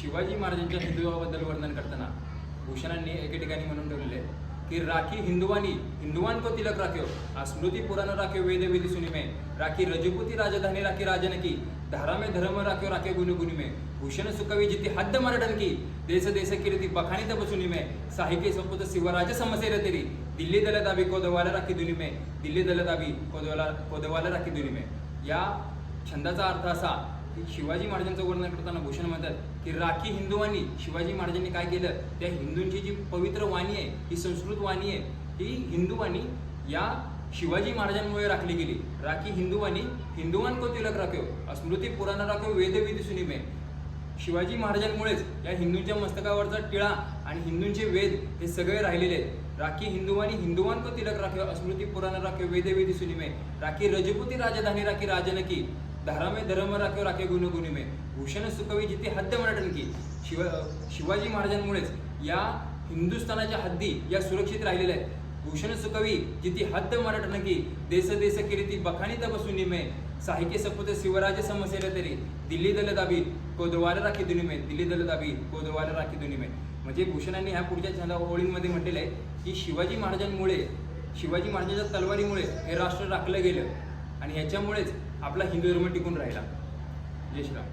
शिवाजी महाराजांच्या हिंदुत्वाबद्दल वर्णन करताना भूषणांनी एके ठिकाणी म्हणून ठेवलेले की राखी हिंदुवानी हिंदुवान को तिलक राख्यो आ स्मृती पुराण राख्यो वेद विधी सुनिमे राखी रजपुती राजधानी राखी राजनकी धारा में धर्म राख्यो राखे गुण गुणी में भूषण सुकवी जिती हद्द मराठन की देश देश किरती बखाणी तप सुनिमे साहित्य सपुत शिवराज समसेर तेरी दिल्ली दल दाबी कोदवाला राखी दुनिमे दिल्ली दल दाबी कोदवाला कोदवाला राखी दुनिमे. या छंदाचा अर्थ असा की शिवाजी महाराजांचं वर्णन करताना भूषण म्हणतात की राखी हिंदुवानी शिवाजी महाराजांनी काय केलं? त्या हिंदूंची जी पवित्र वाणी आहे ही संस्कृत वाणी आहे ही हिंदू वाणी या शिवाजी महाराजांमुळे राखली गेली. राखी हिंदुवानी हिंदुवान को तिलक राखेव? स्मृती पुराण राखव वेदविधी सुनिमे शिवाजी महाराजांमुळेच या हिंदूंच्या मस्तकावरचा टिळा आणि हिंदूंचे वेद हे सगळे राहिलेले आहेत. राखी हिंदुवानी हिंदुवान को तिलक राख्यो स्मृती पुराण राख्यो वेदविधी सुनिमे राखी रजपुती राजधानी राखी राजनकी. धारा धर्म राखे राखे गुण गुणी भूषण सुखवी जिथे हद्द मराठन की शिव शिवाजी महाराजांमुळेच या हिंदुस्थानाच्या हद्दी या सुरक्षित राहिलेल्या आहेत. भूषण सुकवी जिथे हद्द मराठन की देश देश किरीती बखाणी तब निमे साहित्य सपुत शिवराज समसेले तरी दिल्ली दल दाबी कोदवार राखी दुनिमे दिल्ली दल दाबी कोदवार राखी दुनिमे म्हणजे भूषणांनी ह्या पुढच्या छंदा ओळींमध्ये म्हटलेलं आहे की शिवाजी महाराजांमुळे शिवाजी महाराजांच्या तलवारीमुळे हे राष्ट्र राखलं गेलं. आणि ह्याच्यामुळेच आपला हिंदू धर्म टिकून राहिला. जय श्रीराम.